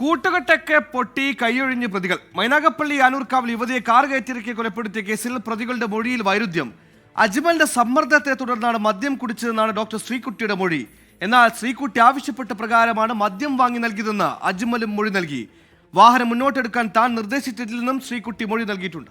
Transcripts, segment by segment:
കൂട്ടുകെട്ടൊക്കെ പൊട്ടി കൈയൊഴിഞ്ഞ് പ്രതികൾ. മൈനാഗപ്പള്ളി ആനൂർക്കാവിൽ യുവതിയെ കാർ കയറ്റിറക്കി കൊലപ്പെടുത്തിയ കേസിൽ പ്രതികളുടെ മൊഴിയിൽ വൈരുദ്ധ്യം. അജ്മലിന്റെ സമ്മർദ്ദത്തെ തുടർന്നാണ് മദ്യം കുടിച്ചതെന്നാണ് ഡോക്ടർ ശ്രീകുട്ടിയുടെ മൊഴി. എന്നാൽ ശ്രീകുട്ടി ആവശ്യപ്പെട്ട പ്രകാരമാണ് മദ്യം വാങ്ങി നൽകിയതെന്ന് അജ്മലും മൊഴി നൽകി. വാഹനം മുന്നോട്ടെടുക്കാൻ താൻ നിർദ്ദേശിച്ചിട്ടില്ലെന്നും ശ്രീകുട്ടി മൊഴി നൽകിയിട്ടുണ്ട്.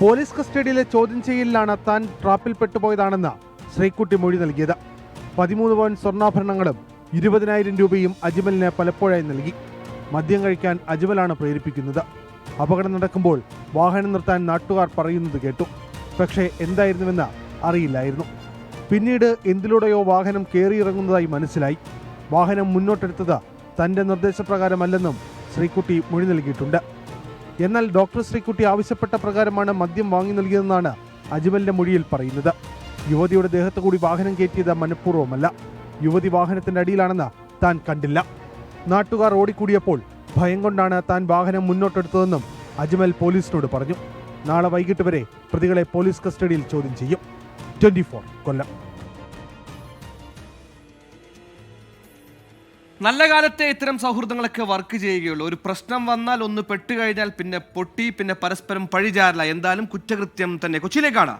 പോലീസ് കസ്റ്റഡിയിലെ ചോദ്യം ചെയ്യലിലാണ് താൻ ട്രാപ്പിൽ പെട്ടുപോയതാണെന്ന് ശ്രീക്കുട്ടി മൊഴി നൽകിയത്. പതിമൂന്ന് പവൻ സ്വർണാഭരണങ്ങളും ഇരുപതിനായിരം രൂപയും അജ്മലിന് പലപ്പോഴായി നൽകി. മദ്യം കഴിക്കാൻ അജ്മലാണ് പ്രേരിപ്പിക്കുന്നത്. അപകടം നടക്കുമ്പോൾ വാഹനം നിർത്താൻ നാട്ടുകാർ പറയുന്നത് കേട്ടു. പക്ഷേ എന്തായിരുന്നുവെന്ന് അറിയില്ലായിരുന്നു. പിന്നീട് എന്തിലൂടെയോ വാഹനം കയറിയിറങ്ങുന്നതായി മനസ്സിലായി. വാഹനം മുന്നോട്ടെടുത്തത് തന്റെ നിർദ്ദേശപ്രകാരമല്ലെന്നും ശ്രീക്കുട്ടി മൊഴി നൽകിയിട്ടുണ്ട്. എന്നാൽ ഡോക്ടർ ശ്രീക്കുട്ടി ആവശ്യപ്പെട്ട പ്രകാരമാണ് മദ്യം വാങ്ങി നൽകിയതെന്നാണ് അജ്മലിന്റെ മൊഴിയിൽ പറയുന്നത്. യുവതിയുടെ ദേഹത്ത് കൂടി വാഹനം കയറ്റിയത് മനഃപൂർവമല്ല. യുവതി വാഹനത്തിന്റെ അടിയിലാണെന്ന് താൻ കണ്ടില്ല. നാട്ടുകാർ ഓടിക്കൂടിയപ്പോൾ ഭയം കൊണ്ടാണ് താൻ വാഹനം മുന്നോട്ടെടുത്തതെന്നും അജ്മൽ പോലീസിനോട് പറഞ്ഞു. നാളെ വൈകിട്ട് വരെ പ്രതികളെ പോലീസ് കസ്റ്റഡിയിൽ ചോദ്യം ചെയ്യും. ട്വന്റി കൊല്ലം. നല്ല കാലത്തെ ഇത്തരം സൗഹൃദങ്ങളൊക്കെ വർക്ക് ചെയ്യുകയുള്ളൂ. ഒരു പ്രശ്നം വന്നാൽ ഒന്ന് പെട്ടുകഴിഞ്ഞാൽ പിന്നെ പൊട്ടി പിന്നെ പരസ്പരം പഴിചാരില്ല. എന്തായാലും കുറ്റകൃത്യം തന്നെ. കൊച്ചിയിലേക്കാണ്.